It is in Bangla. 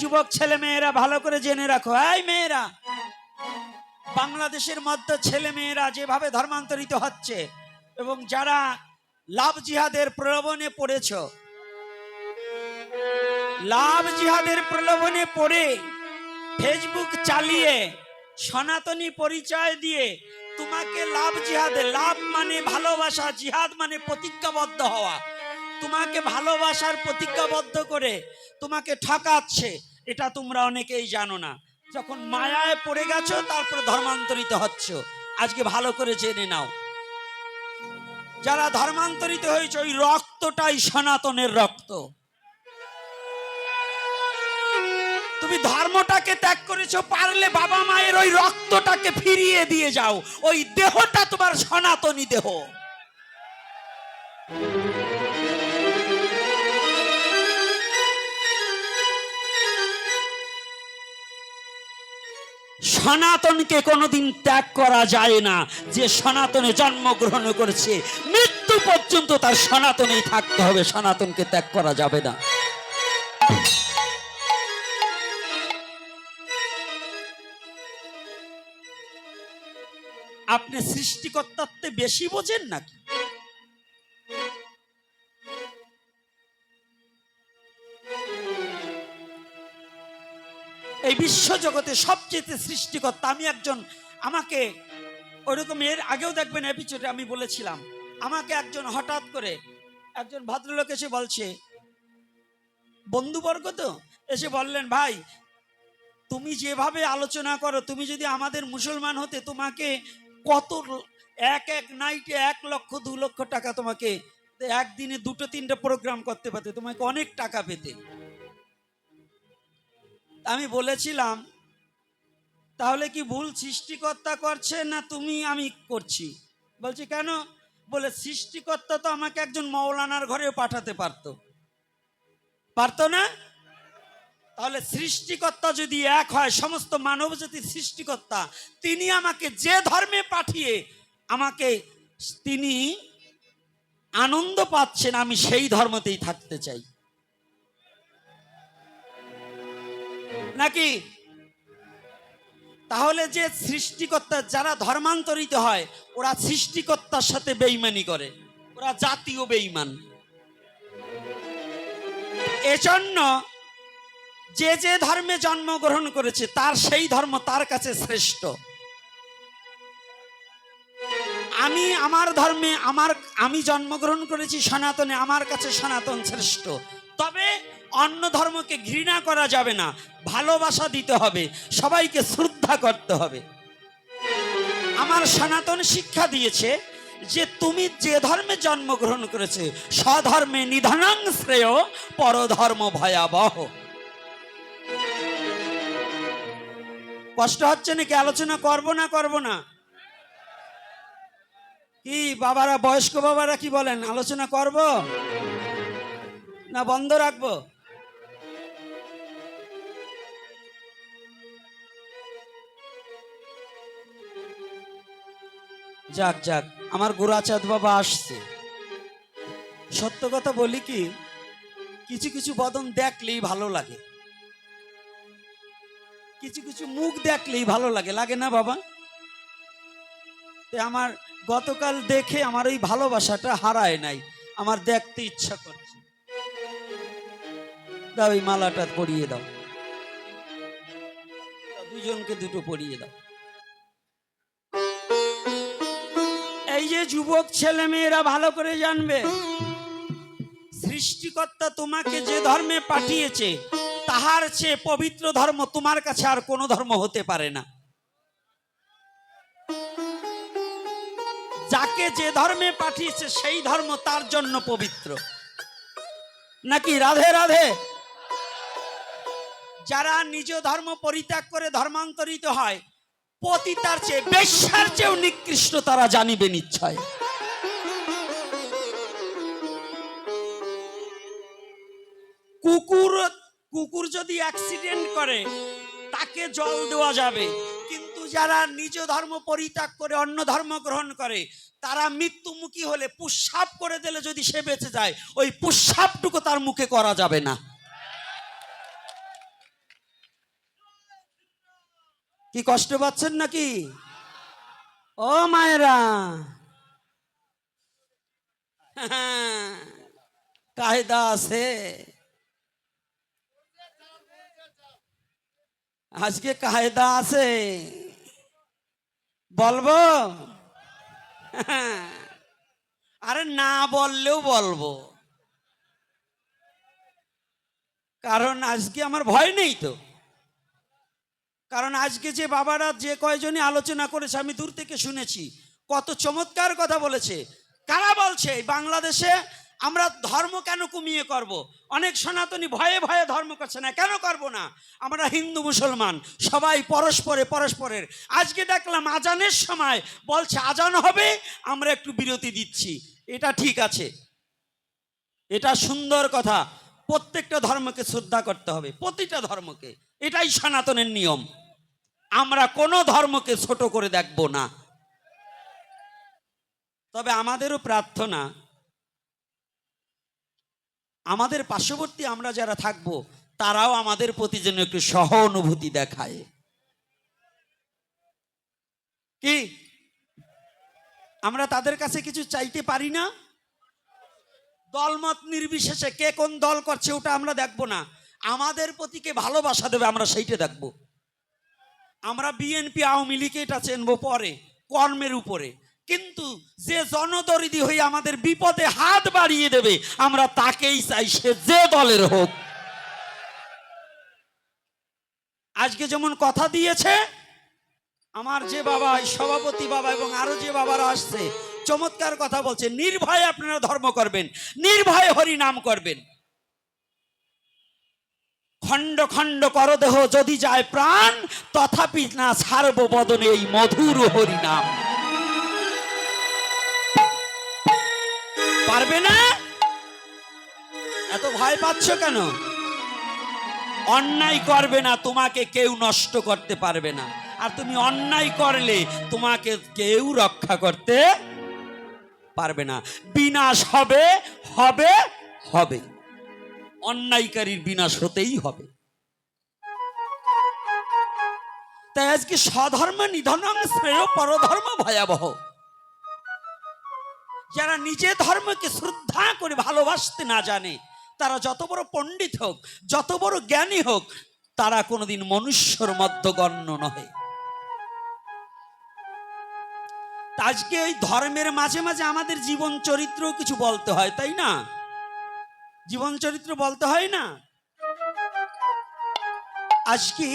যুবক ছেলে মেয়েরা, ভালো করে জেনে রাখো। এই মেয়েরা, বাংলাদেশের মধ্যে ছেলে মেয়েরা যেভাবে ধর্মান্তরিত হচ্ছে এবং যারা লাভ জিহাদের প্রলোভনে পড়েছ, লাভ জিহাদের প্রলোভনে পড়ে ফেসবুক চালিয়ে সনাতনী পরিচয় দিয়ে তোমাকে লাভ জিহাদে, লাভ মানে ভালোবাসা, জিহাদ মানে প্রতিজ্ঞাবদ্ধ হওয়া। তোমাকে ভালোবাসার প্রতিজ্ঞাবদ্ধ করে তোমাকে ঠকাচ্ছে, এটা তোমরা অনেকেই জানো না। যখন মায়ায় পড়ে গেছো, তারপর ধর্মান্তরিত হচ্ছ। আজকে ভালো করে জেনে নাও। যারা ধর্মান্তরিত হয়েছে, ওই রক্তটাই সনাতনের রক্ত। তুমি ধর্মটাকে ত্যাগ করেছ, পারলে বাবা মায়ের ওই রক্তটাকে ফিরিয়ে দিয়ে যাও। ওই দেহটা তোমার সনাতনী দেহ। সনাতনকে কোনোদিন ত্যাগ করা যায় না। যে সনাতনে জন্মগ্রহণ করেছে, মৃত্যু পর্যন্ত তার সনাতনেই থাকতে হবে, সনাতনকে ত্যাগ করা যাবে না। আপনি সৃষ্টিকর্তাত্বে বেশি বোঝেন নাকি? এই বিশ্ব জগতে সবচেয়ে সৃষ্টিকর্তা। আমি একজন, আমাকে ওইরকম এর আগেও দেখবেন এপিসোডে আমি বলেছিলাম, আমাকে একজন হঠাৎ করে একজন ভদ্রলোক এসে বলছে, বন্ধুবর্গ তো? এসে বললেন, ভাই, তুমি যেভাবে আলোচনা করো, তুমি যদি আমাদের মুসলমান হতে, তোমাকে কত এক এক নাইটে এক লক্ষ, দু লক্ষ টাকা তোমাকে একদিনে দুটো, তিনটে প্রোগ্রাম করতে পারতে, তোমাকে অনেক টাকা পেতে। আমি বলেছিলাম, তাহলে কি ভুল সৃষ্টিকর্তা করছে না তুমি আমি করছি? বলছি, কেন? বলে, সৃষ্টিকর্তা তো আমাকে একজন মৌলানার ঘরেও পাঠাতে পারতো। পারতো না? তাহলে সৃষ্টিকর্তা যদি এক হয়, সমস্ত মানব জাতির সৃষ্টিকর্তা, তিনি আমাকে যে ধর্মে পাঠিয়ে আমাকে তিনি আনন্দ পাচ্ছেন, আমি সেই ধর্মতেই থাকতে চাই। নাকি? তাহলে যে সৃষ্টিকর্তা যারা ধর্মান্তরিত হয়, ওরা সৃষ্টিকর্তার সাথে বেইমানি করে। ওরা জাতীয় বেইমান। এজন্য যে যে ধর্মে জন্মগ্রহণ করেছে, তার সেই ধর্ম তার কাছে শ্রেষ্ঠ। আমি আমার ধর্মে আমার, আমি জন্মগ্রহণ করেছি সনাতনে, আমার কাছে সনাতন শ্রেষ্ঠ। তবে অন্য ধর্মকে ঘৃণা করা যাবে না, ভালোবাসা দিতে হবে, সবাইকে শ্রদ্ধা করতে হবে। আমার সনাতন শিক্ষা দিয়েছে যে তুমি যে ধর্মে জন্মগ্রহণ করেছে, স্বধর্মে নিধানাং শ্রেয় পরধর্ম ভয়াবহ। কষ্ট হচ্ছে নাকি? আলোচনা করব না করব না? কি, বাবারা, বয়স্ক বাবারা কি বলেন? আলোচনা করব? না, বন্ধ রাখব। যাক যাক, আমার গোরাচাঁদ বাবা আসছে। সত্য কথা বলি কি, কিছু কিছু বদন দেখলেই ভালো লাগে। কিছু কিছু মুখ দেখলেই ভালো লাগে লাগে না বাবা? আমার গতকাল দেখে আমার ওই ভালোবাসাটা হারায় নাই, আমার দেখতে ইচ্ছা করছে। দাও, এই মালাটা পরিয়ে দাও। দুজনকে দুটো পরিয়ে দাও। এই যে যুবক ছেলে মেয়েরা ভালো করে জানবে, সৃষ্টিকর্তা তোমাকে যে ধর্মে পাঠিয়েছে, তাহার চেয়ে পবিত্র ধর্ম তোমার কাছে আর কোনো ধর্ম হতে পারে না। যাকে যে ধর্মে পাঠিয়েছে, সেই ধর্ম তার জন্য পবিত্র। নাকি রাধে রাধে? যারা নিজ ধর্ম পরিত্যাগ করে ধর্মান্তরিত হয়, পতিতার চেয়ে বেশ্যার চেয়েও নিকৃষ্ট তারা জানিবে নিশ্চয়। কুকুর কুকুর যদি অ্যাক্সিডেন্ট করে, তাকে জল দেওয়া যাবে। কিন্তু যারা নিজ ধর্ম পরিত্যাগ করে অন্য ধর্ম গ্রহণ করে, তারা মৃত্যুমুখী হলে পুষ্সাপ করে দিলে যদি সে বেঁচে যায়, ওই পুষ্সাপটুকু তার মুখে করা যাবে না। কি কষ্ট পাচ্ছেন নাকি? ও মায়েরা। কায়দা আছে। আজকে কায়দা আছে। বলব? আরে না বললেও বলব। কারণ আজকে আমার ভয় নেই তো। কারণ আজকে যে বাবারা যে কয়জনই আলোচনা করেছে, আমি দূর থেকে শুনেছি, কত চমৎকার কথা বলেছে। কারা বলছে বাংলাদেশে আমরা ধর্ম কেন কমিয়ে করব। অনেক সনাতনী ভয়ে ভয়ে ধর্ম করছে না, কেন করব না? আমরা হিন্দু মুসলমান, সবাই পরস্পরে পরস্পরের। আজকে দেখলাম আজানের সময় বলছে, আজান হবে, আমরা একটু বিরতি দিচ্ছি। এটা ঠিক আছে। এটা সুন্দর কথা। প্রত্যেকটা ধর্মকে শ্রদ্ধা করতে হবে, প্রতিটা ধর্মকে। এটাই সনাতনের নিয়ম। আমরা কোনো ধর্মকে ছোট করে দেখব না। তবে আমাদেরও প্রার্থনা, আমাদের পার্শ্ববর্তী আমরা যারা থাকব, তারাও আমাদের প্রতি যেন একটু সহানুভূতি দেখায়। কি? আমরা তাদের কাছে কিছু চাইতে পারি না? দলমত নির্বিশেষে কে কোন দল করছে ওটা আমরা দেখব না। আমাদের প্রতিকে ভালোবাসা দেবে, আমরা সেইটা দেখব। আমরা বিএনপি আওয়ামী লীগ এটা চেনবো পরে, কর্মের উপরে। কিন্তু যে জনদরিদি হয়ে আমাদের বিপদে হাত বাড়িয়ে দেবে, আমরা তাকেই চাই সে যে দলের হোক। আজকে যেমন কথা দিয়েছে, আমার যে বাবা সভাপতি বাবা এবং আরও যে বাবারা আসছে, চমৎকার কথা বলছে, নির্ভয়ে আপনারা ধর্ম করবেন, নির্ভয়ে হরি নাম করবেন। খণ্ড খণ্ড করদেহ যদি যায় প্রাণ, তথাপি না ছাড়ব বদনে এই মধুর হরি নাম পারবে না? এত ভয় পাচ্ছ কেন? অন্যায় করবে না, তোমাকে কেউ নষ্ট করতে পারবে না। আর তুমি অন্যায় করলে, তোমাকে কেউ রক্ষা করতে পারবে না। বিনাশ হবে হবে হবে। অন্যায়কারীর বিনাশ হতেই হবে। তাই আজকে স্বধর্ম নিধনম শ্রেয় পরধর্ম ভয়াবহ। যারা নিজে ধর্মকে শ্রদ্ধা করে ভালোবাসতে না জানে, তারা যত বড় পণ্ডিত হোক, যত বড় জ্ঞানী হোক, তারা কোনোদিন মনুষ্যর মধ্য গণ্য নহে। আজকে ওই ধর্মের মাঝে মাঝে আমাদের জীবন চরিত্রও কিছু বলতে হয়, তাই না? জীবন চরিত্র বলতে হয় না। আজকে